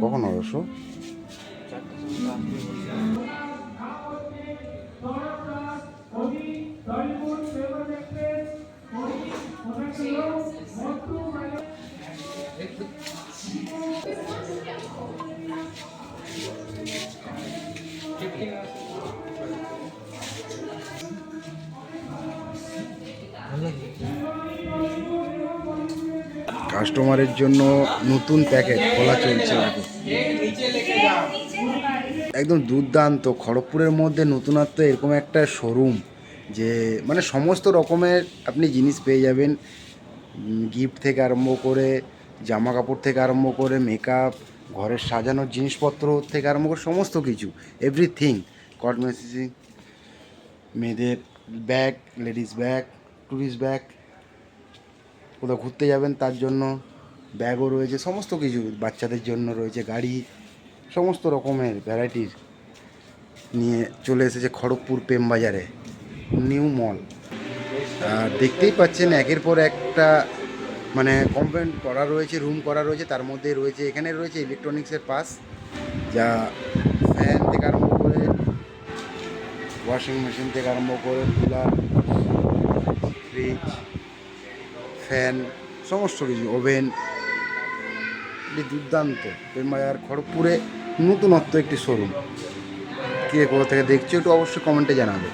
কখন হবে শো কাস্টমারের জন্য নতুন প্যাকেট খোলা চলছে একদম দুর্দান্ত। খড়গপুরের মধ্যে নতুনত্ব এরকম একটা শোরুম যে মানে সমস্ত রকমের আপনি জিনিস পেয়ে যাবেন। গিফট থেকে আরম্ভ করে জামা কাপড় থেকে আরম্ভ করে মেকআপ ঘরের সাজানোর জিনিসপত্র থেকে আরম্ভ করে সমস্ত কিছু এভরিথিং কসমেটিক্স মেয়েদের bag ladies bag tourist bag কোথাও ঘুরতে যাবেন তার জন্য, ব্যাগও রয়েছে, সমস্ত কিছু বাচ্চাদের জন্য রয়েছে, গাড়ি, সমস্ত রকমের ভ্যারাইটির নিয়ে চলে এসেছে খড়গপুর প্রেম বাজারে নিউ মল আর দেখতেই পাচ্ছেন একের পর একটা মানে কম্পাউন্ড করা রয়েছে রুম করা রয়েছে, তার মধ্যে রয়েছে, এখানে রয়েছে ইলেকট্রনিক্সের পাস, যা ফ্যান থেকে আরম্ভ করে ওয়াশিং মেশিন থেকে আরম্ভ করে কুলার ফ্রিজ ফ্যান, সমস্ত কিছু, ওভেন এটি দুর্দান্ত প্রেমায়ার খড়গপুরে নতুনত্ব একটি শোরুম কে কোথা থেকে দেখছ একটু অবশ্যই কমেন্টে জানাবে।